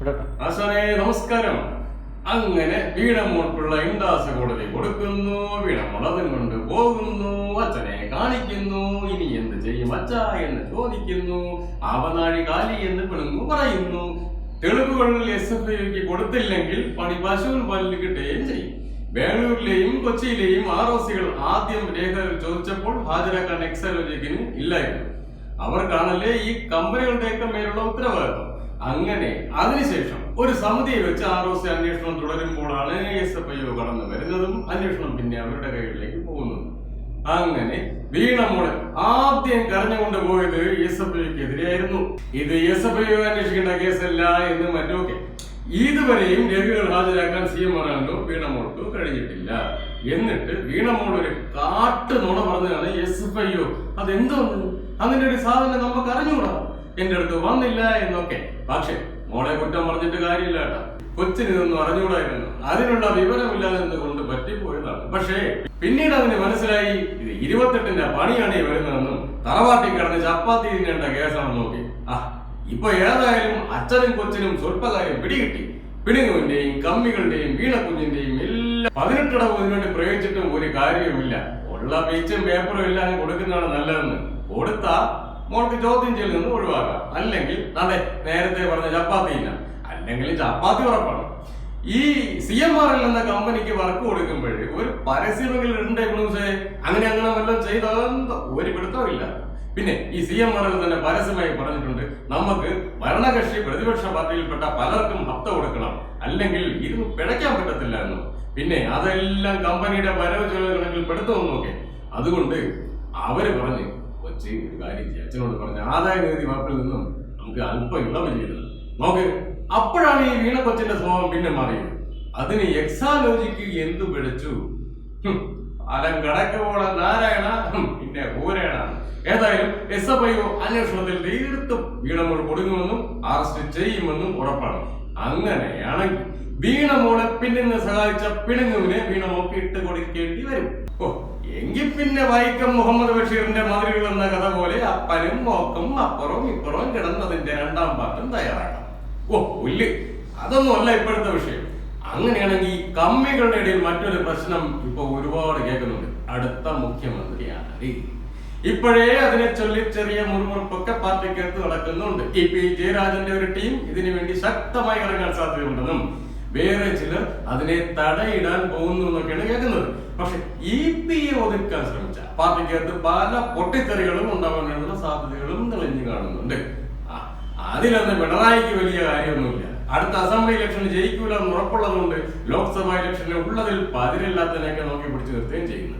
ആശാനെ നമസ്കാരം. അങ്ങനെ വീണമോൾക്കുള്ള ഇണ്ടാസ കോടതി കൊടുക്കുന്നു. വീണമോൾ അതും കൊണ്ട് പോകുന്നു. അച്ഛനെ കാണിക്കുന്നു. ഇനി എന്ത് ചെയ്യും? അച്ഛ എന്ന് ചോദിക്കുന്നു. ആവനാഴി കാലി എന്ന് പെണ്ണു പറയുന്നു. തെളിവുകൾ എസ് എഫ് ഐക്ക് കൊടുത്തില്ലെങ്കിൽ പണി പശുവിൻ പല്ല് കിട്ടുകയും ചെയ്യും. ബാംഗ്ലൂരിലെയും കൊച്ചിയിലെയും ആർ ഒ സികൾ ആദ്യം രേഖകൾ ചോദിച്ചപ്പോൾ ഹാജരാക്കാൻ എക്സലോജിക്കിന് ഇല്ലായിരുന്നു. അവർക്കാണല്ലേ ഈ കമ്പനികളുടെയൊക്കെ മേലുള്ള ഉത്തരവാദിത്വം? അങ്ങനെ അതിനുശേഷം ഒരു സമിതിയെ വെച്ച് ആർ ഒ സി അന്വേഷണം തുടരുമ്പോഴാണ് എസ് എഫ് ഐ കടന്നു വരുന്നതും അന്വേഷണം പിന്നെ അവരുടെ കൈകളിലേക്ക് പോകുന്നതും. അങ്ങനെ വീണമോൾ ആദ്യം കരഞ്ഞുകൊണ്ട് പോയത് എസ് എഫ് ഐക്ക് എതിരെയായിരുന്നു ഇത് എസ് എഫ് ഐ അന്വേഷിക്കേണ്ട കേസല്ല എന്ന് മറ്റൊക്കെ ഇതുവരെയും രേഖകൾ ഹാജരാക്കാൻ സി എം ആറാണ്ടോ വീണമോൾക്ക് കഴിഞ്ഞിട്ടില്ല. എന്നിട്ട് വീണമോൾ ഒരു കാട്ട് നുണ പറഞ്ഞതാണ് എസ് എഫ് ഐ ഒ. അതെന്തോന്ന് അങ്ങനെ ഒരു സാധനം നമുക്ക് അറിഞ്ഞുകൂടാ എന്റെ അടുത്ത് വന്നില്ല എന്നൊക്കെ. പക്ഷെ മോളെ കുറ്റം പറഞ്ഞിട്ട് കാര്യമില്ല കേട്ടോ. കൊച്ചിന് ഇതൊന്നും അറിഞ്ഞുകൂടായിരുന്നു. അതിനുള്ള വിവരമില്ലാതെ കൊണ്ട് പറ്റിപ്പോയതാണ്. പക്ഷേ പിന്നീട് അതിന് മനസ്സിലായി ഇത് ഇരുപത്തെട്ടിന്റെ പണിയാണ് വരുന്നതെന്നും തറവാട്ടി കിടന്ന് ചപ്പാത്തി തിന്നേണ്ട കേസാണ് നോക്കി. ആ ഇപ്പൊ ഏതായാലും അച്ഛനും കൊച്ചിനും സ്വൽപ്പകാര്യം പിടികിട്ടി. പിടിങ്ങുവിന്റെയും കമ്മികളുടെയും വീണക്കുഞ്ഞിന്റെയും എല്ലാം പതിനെട്ടടവ് ഇതിനുവേണ്ടി പ്രയോഗിച്ചിട്ടും ഒരു കാര്യവുമില്ല. ഉള്ള പേച്ചും പേപ്പറും എല്ലാം കൊടുക്കുന്നതാണ് നല്ലതെന്ന്. കൊടുത്താ മോൾക്ക് ചോദ്യം ചെയ്യലിൽ നിന്ന് ഒഴിവാക്കാം. അല്ലെങ്കിൽ അതെ നേരത്തെ പറഞ്ഞ ചപ്പാത്തി ഇല്ല. അല്ലെങ്കിൽ ചപ്പാത്തി ഉറപ്പാണ്. ഈ സി എം ആർ എൽ എന്ന കമ്പനിക്ക് വർക്ക് കൊടുക്കുമ്പോൾ ഒരു പരസ്യമെങ്കിലും ഉണ്ട് യൂണിസേ അങ്ങനെ അങ്ങനെ വല്ലതും ചെയ്തതെന്തോ ഒരു പിടുത്തമില്ല പിന്നെ ഈ സി എം ആർ എൽ തന്നെ പരസ്യമായി പറഞ്ഞിട്ടുണ്ട്. നമുക്ക് ഭരണകക്ഷി പ്രതിപക്ഷ പാർട്ടിയിൽപ്പെട്ട പലർക്കും ഹപ്ത കൊടുക്കണം. അല്ലെങ്കിൽ ഇരുന്ന് പിഴയ്ക്കാൻ പറ്റത്തില്ല എന്നും. പിന്നെ അതെല്ലാം കമ്പനിയുടെ വരവ് ചെലവ് കണക്കിൽ പെടുത്തുമെന്നൊക്കെ അതുകൊണ്ട് അവർ പറഞ്ഞ് കൊച്ചി ഒരു കാര്യം ചെയ്യും. അച്ഛനോട് പറഞ്ഞ ആദായ നികുതി വാപ്പിൽ നിന്നും നമുക്ക് അല്പം ഇളവ് ചെയ്തത് നോക്ക് അപ്പോഴാണ് ഈ വീണ കൊച്ചിന്റെ സ്വഭാവം പിന്നെ മാറിയത്. അതിന് എക്സാലോജിക്ക് എന്തു പിടിച്ചു അലം കടക്കോള നാരായണ പിന്നെ പൂരായണ ഏതായാലും എസ് എഫ് ഐ ഒ അന്വേഷണത്തിൽ തീർത്തും വീണമോൾ കൊടുക്കുമെന്നും അറസ്റ്റ് ചെയ്യുമെന്നും ഉറപ്പാണ്. അങ്ങനെയാണെങ്കിൽ വീണമോളെ പിന്നിന്ന് സഹായിച്ച പിണങ്ങുവിനെ വീണമോക്ക് ഇട്ട് കൊടുക്കേണ്ടി വരും. ഓ എങ്കിൽ പിന്നെ വൈക്കം മുഹമ്മദ് ബഷീറിന്റെ മതിലുകൾ എന്ന കഥ പോലെ അപ്പനും മോക്കും അപ്പുറവും ഇപ്പുറവും കിടന്നതിന്റെ രണ്ടാം പാട്ടും തയ്യാറാക്കണം ഓ പുല്ല്. അതൊന്നുമല്ല ഇപ്പോഴത്തെ വിഷയം. അങ്ങനെയാണെങ്കിൽ ഈ കമ്മികളുടെ ഇടയിൽ മറ്റൊരു പ്രശ്നം ഇപ്പൊ ഒരുപാട് കേൾക്കുന്നുണ്ട്. അടുത്ത മുഖ്യമന്ത്രിയാണ് ഇപ്പോഴേ അതിനെ ചൊല്ലി ചെറിയ മുറിമുറുപ്പൊക്കെ പാർട്ടിക്കകത്ത് നടക്കുന്നുണ്ട്. ഇ പി ജയരാജന്റെ ഒരു ടീം ഇതിനു വേണ്ടി ശക്തമായി ഇറങ്ങാൻ സാധ്യതയുണ്ടെന്നും വേറെ ചിലർ അതിനെ തടയിടാൻ പോകുന്നു എന്നൊക്കെയാണ് കേൾക്കുന്നത്. പക്ഷെ ഇ പി എ ഒതുക്കാൻ ശ്രമിച്ച പാർട്ടിക്കകത്ത് പല പൊട്ടിത്തെറികളും ഉണ്ടാകാനുള്ള സാധ്യതകളും തെളിഞ്ഞു കാണുന്നുണ്ട്. അതിലൊന്ന് പിണറായിക്ക് വലിയ കാര്യമൊന്നുമില്ല. അടുത്ത അസംബ്ലി ഇലക്ഷൻ ജയിക്കൂല എന്ന് ഉറപ്പുള്ളതുകൊണ്ട് ലോക്സഭാ ഇലക്ഷന് ഉള്ളതിൽ പതിരില്ലാത്തതിനൊക്കെ നോക്കി പിടിച്ചു നിർത്തുകയും ചെയ്യുന്നു